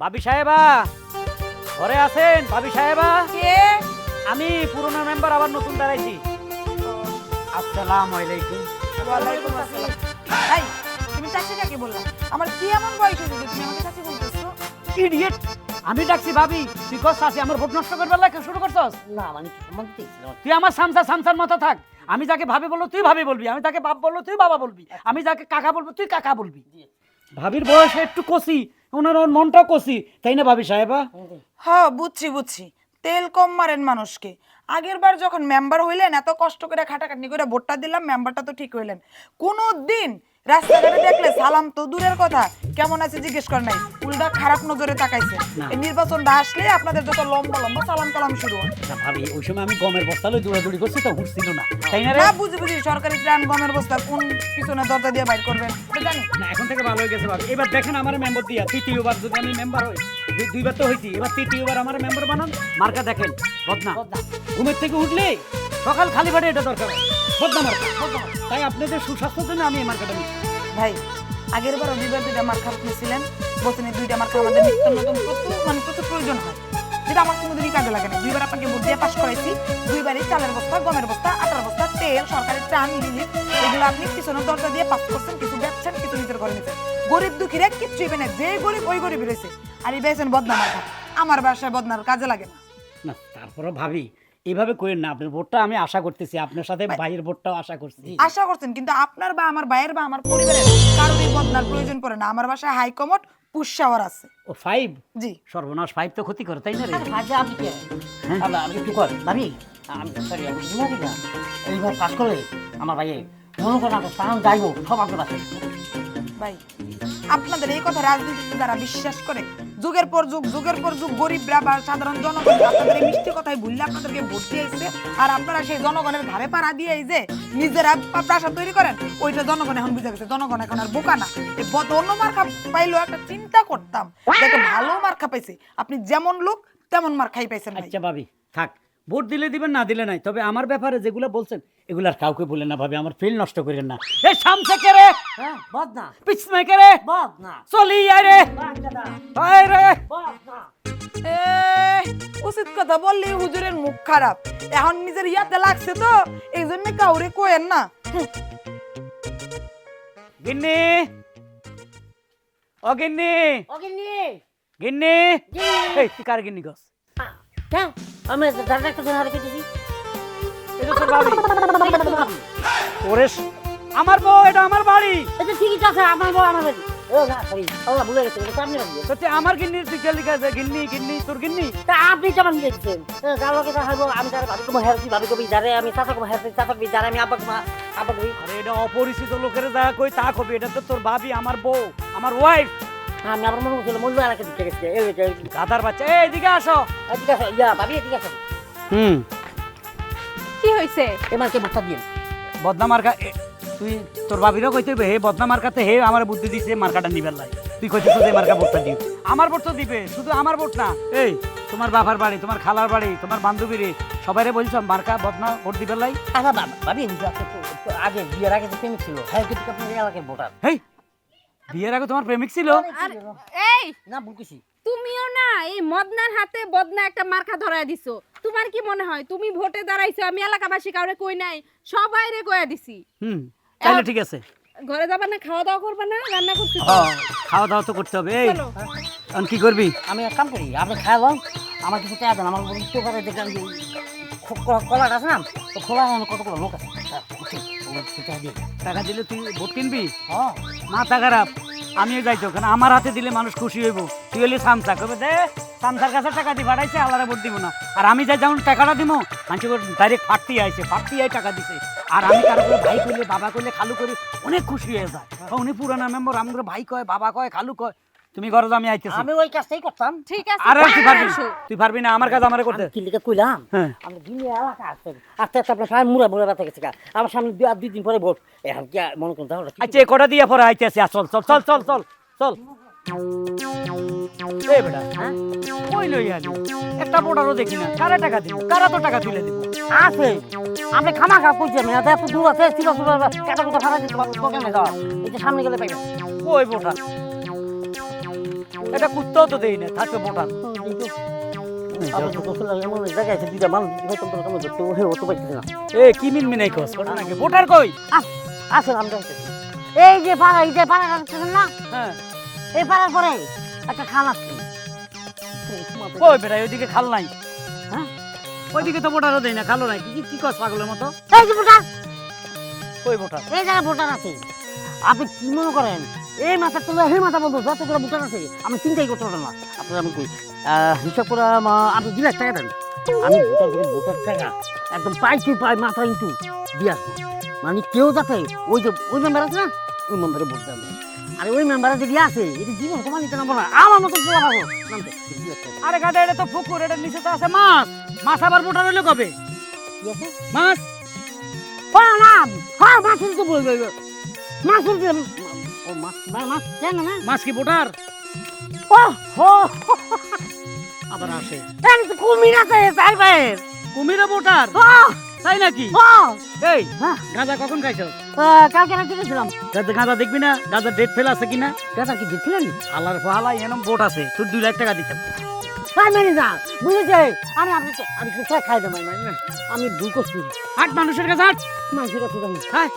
ভাবি সাহেবা ঘরে আছেন ভাবি সাহেবা? কে? আমি পুরনো মেম্বার আবার নতুন দাঁড়াইছি। আসসালামু আলাইকুম। ওয়ালাইকুম আসসালাম। এই তুমি চাচি কাকে বললা? আমার কি এমন বয়স হয়েছে তুমি আমাকে চাচি বলতেছো? ইডিয়েট আমি ডাকছি ভাবি তুই কস আসি আমার ভোট নষ্ট করবার লাগে শুরু করছস? না মানে কি সম্মান দিতেছিল তুই আমার সামসা সামসার মতো থাক। আমি যাকে ভাবি বলব তুই ভাবি বলবি। আমি তাকে বাপ বলব তুই বাবা বলবি। আমি যাকে কাকা বলব তুই কাকা বলবি। ভাবির বয়স একটু কষি, ওনার ওর মনটা কষি, তাই না ভাবি সাহেবা? হ্যাঁ বুঝছি বুঝছি। তেল কম মারেন মানুষকে। আগের বার যখন মেম্বার হইলেন, এত কষ্ট করে খাটাখাটনি করে ভোটটা দিলাম মেম্বারটা তো ঠিক হইলেন। কোনো দিন রাস্তাঘাটে দেখলে সালাম তো দূরের কথা। কেমন আছে জিজ্ঞেস করেন নাই। উল্টা খারাপ নজরে তাকাইছে। এই নির্বাচনটা আসলে আপনাদের যত লম্বা লম্বা সালাম কালাম শুরু হয়। না ভাবি ওই সময় আমি গমের বস্তালে দৌড়াদৌড়ি করছি তো হুটছিল না। তাই না রে? না বুঝি বুঝি সরকারি ত্রাণ গমের বস্তা কোন পিছনে দরজা দিয়ে বাইর করবেন? এটা জানি। না এখন থেকে ভালো হয়ে গেছে ভাবি। এবার দেখেন আমার মেম্বার দিয়া তৃতীয়বার যদি আমি মেম্বার হই দুই- দুইবার তো হইছি। এবার তৃতীয়বার আমার মেম্বার বানান মার্কা দেখেন বদনা ঘুমের থেকে উঠলে সকাল খালি বাটে এটা দরকার হয়। বদনা মার্কা তাই আপনাদের সুস্বাস্থ্যের জন্য আমি এই মার্কাটা নিচ্ছি। ভাই আগের বার দুইবার দুইটা মার খারাপ নিয়েছিলেন বলছেন দুইটা মার আমাদের নিত্য নতুন প্রচুর মানে প্রচুর প্রয়োজন হয়। যেটা আমার কোনোদিনই কাজে লাগে না। দুইবার আপনাকে ভোট দিয়ে পাশ করাইছি দুইবারই চালের বস্তা গমের বস্তা আটার বস্তা তেল সরকারি ত্রাণ লিলিপ এগুলো আপনি পিছনের দরজা দিয়ে পাস করছেন কিছু বেচছেন কিছু নিজের ঘরে নিচ্ছেন গরিব দুঃখীরা কিচ্ছুই পেনে যে গরিব ওই গরিব রয়েছে। আর এই বেছেন বদনা মার্কা আমার বাসায় বদনার কাজে লাগে না। না তারপরে ভাবি এইভাবে করেন না আপনার ভোটটা আমি আশা করতেছি। আপনার সাথে ভাইয়ের ভোটটাও আশা করছি। আশা করছেন কিন্তু আপনার বা আমার ভাইয়ের বা আমার পরিবারের কারোরই বদনার প্রয়োজন পড়ে না। আমার বাসায় হাইকমোড পুষ্যাওয়ার আছে। ও ফাইভ জি। সর্বনাশ ফাইভ তো ক্ষতি করে তাই না রে? আচ্ছা আপনি কে? আমরা আমি একটু কর। ভাবি আমি সরি আমি বুঝি না। এইবার কাজ করে আমার ভাইয়ে মনে করেন আমরা প্রাণ যাইব সব আপনার কাছে ভাই আপনাদের এই কথা রাজনীতিতে যারা বিশ্বাস করে যুগের পর যুগ, যুগের পর যুগ গরিবরা বা সাধারণ জনগণ, আপনাদের এই মিষ্টি কথায় ভুললে আপনাদেরকে ভোট দিয়েছে আর আপনারা সেই জনগণের ধারে পাড়া দিয়ে এই যে নিজেরা প্রাসাদ তৈরি করেন, ওইটা জনগণ এখন বুঝে গেছে, জনগণ এখন আর বোকা না। অন্য মার্কা পাইলেও একটা চিন্তা করতাম ভালো মার্কা পাইছে। আপনি যেমন লোক, তেমন মার্কাই পাইছেন আচ্ছা ভাবি, থাক। ভোট দিলে দিবেন না দিলে নাই। তবে আমার ব্যাপারে যেগুলো বলছেন এগুলো আর কাউকে বলেন না ভাবে আমার ফিল নষ্ট করেন না। এ সামসে কে রে? হ্যাঁ বদ না পিছনে কে রে? বদ না চলি আয় রে। আয় রে। বদ না এ, উচিত কথা বললি হুজুরের মুখ খারাপ। এখন নিজের ইয়াতে লাগছে তো এই জন্য কাউরে কোয়েন না। গিন্নি। ও গিন্নি। নিয়ে গিন্নি। গিন্নি। এই তুই কার গিন্নি গস কেন আমি দাদা একটা এটা তোর ওরে আমার বউ এটা আমার বাড়ি। এটা ঠিকই আছে আমার বউ আমার বাড়ি। ও না সরি ও ভুলে গেছে এটা সামনে বাড়ি তো আমার গিন্নির তুই কে লিখা গিন্নি গিন্নি তোর গিন্নি? তা আপনি কেমন দেখছেন যার লোকে দেখা হইব আমি ভাবি কমা হেরছি ভাবি কবি যারে আমি চাচা কমা হেরছি চাচা কবি যারে আমি আব্বা কমা আব্বা কবি আরে এটা অপরিচিত লোকের যা কই তা কবি এটা তো তোর ভাবি আমার বউ আমার ওয়াইফ আমি আবার মনে করছিল মূল্য এলাকা দিতে গেছি গাদার বাচ্চা এই এদিকে আসো। ঠিক আছে ইয়া ভাবি ঠিক আছে হুম। কি হয়েছে? এমারকে ভোটটা দিন বদনা মার্কা তুই তোর ভাবিরও কইতে হইবে, হে বদনা মার্কাতে হে আমার বুদ্ধি দিছে মার্কাটা নিবার লাই তুই কইছিস যে মার্কা ভোটটা দিও আমার ভোট তো দিবে শুধু আমার ভোট না। এই তোমার বাবার বাড়ি তোমার খালার বাড়ি তোমার বান্ধবীরে সবাইরে বলছো মার্কা বদনা ভোট দিবার লাই আচ্ছা বাবা ভাবি এই যে আপনি তো- তো আগে বিয়ের আগে যে প্রেমিক ছিল হ্যাঁ কিন্তু এলাকার ভোটার? হেই বিয়ের আগে তোমার প্রেমিক ছিল? আর এই না বুঝছি তুমিও না এই মদনার হাতে বদনা একটা মার্কা ধরায় দিছো। তোমার কি মনে হয়? তুমি ভোটে দাঁড়াইছো আমি এলাকাবাসী কাউরে কই নাই সবাই রে কইয়া দিছি। হুম তাহলে ঠিক আছে। ঘরে যাবা না খাওয়া দাওয়া করবা না রান্না করছি তো। হ্যাঁ, খাওয়া দাওয়া তো করতে হবে। এই। এখন কি করবি? আমি এক কাম করি আপনি খাওয়ালাম আমার কিছু টাকা দেন আমার দেখলাম যে খ- ক- কলাটা আছে না তো খোলা কত লোক আছে? হ্যাঁ, টাকা দিলে তুই ভোট কিনবি? হ্যাঁ। মাথা খারাপ। আমিও যাইতো কারণ আমার হাতে দিলে মানুষ খুশি হইব। তুই হলে সামসা। কবে দে? সামসার কাছে টাকা দিয়ে পাঠাইছে আল্লাহরে ভোট দিব না। আর আমি যাই যেমন টাকাটা দিব মানুষ ডাইরেক্ট ফাটতি আইছে ফাটতি আই টাকা দিছে। আর আমি কারও করে ভাই কইলে বাবা কইলে খালু করি অনেক খুশি হয়ে যায়। উনি পুরানা মেম্বার আমার ভাই কয় বাবা কয় খালু কয়। তুমি ঘরে আমি আইতেছি। আমি ওই কাজটাই করতাম। ঠিক আছে আরে তুই পারবি তুই পারবি না আমার কাজ আমার করতে। কি লিখে কইলাম হ্যাঁ। আমি দিনে এলাকা আসতে আস্তে আস্তে আপনার সামনে মুড়া মুড়া ব্যথা গেছে আমার সামনে দুই আর দুই দিন পরে ভোট। এখন কি মনে করুন তাহলে আচ্ছা এ কটা দিয়ে পরে আইতেছি আর চল চল চল চল চল চল। এই বেটা হ্যাঁ? কই লই আলি? একটা ভোটারও দেখি না। কারা টাকা দিব কারা তো টাকা তুলে দিব আছে। খামা খা কইছেন না এত দূর আছে ছিল দিতে পারব দোকানে যাওয়া এই যে সামনে গেলে পাইবেন কই ভোটার? এটা কুত্তাও তো দেই না থাকবে না। এ কি মিনমিনাই কস ঘটনা কি ভোটার কই? আস- আমরা এই যে পাড়া এই যে পাড়া না? হ্যাঁ। এই পাড়ার পরে একটা খাল আছে। কই বেটা ওইদিকে খাল নাই? হ্যাঁ? ওইদিকে তো ভোটারও দেই না খালো নাই। কি কি কস পাগলের মতো? এই যে ভোটার। কই ভোটার? এই জায়গায় ভোটার আছে আপনি কি মনে করেন? এই মাথা তোলা এই মাথা বন্ধু যতগুলো ভোটার আছে আমি চিন্তাই করতে পারব না। আপনার আমি কই হিসাব করে আপনি দু লাখ টাকা দেন। আমি ভোটার করে ভোটার টাকা একদম পাই টু পাই মাথা ইন্টু দিয়ে আসব। মানে কেউ যাতে ওই যে ওই মেম্বার আছে না ওই মেম্বারে ভোট দেন আর ওই মেম্বারে যদি আছে এটা জীবন তোমার নিতে নামবো না। আমার মতো পোলা পাবো। আরে গাদা এটা তো পুকুর এটা নিচে তো আছে মাছ। মাছ আবার ভোটার হইল কবে? মাছ? হ্যাঁ না হ্যাঁ মাছ বলবে মাছ ও মাছ মাছ কেন না মাছ কি ভোটার ও হো আবার আসে। আমি তো কুমির আছে তাই ভাইয়ের কুমিরে ভোটার তাই নাকি? এই হ্যাঁ। গাঁজা কখন খাইছো? কালকে রাতে গেছিলাম গাঁজা গাঁজা দেখবি না? গাঁজা ডেট ফেল আছে কিনা? দাদা কি দিচ্ছিলেন আলার ফালা এনম ভোট আছে তোর দুই লাখ টাকা দিতাম তাই যা। বুঝেছে আমি আপনাকে আমি খাই দেবো আমি ভুল করছি আট মানুষের কাছে আট? মানুষের কাছে হ্যাঁ।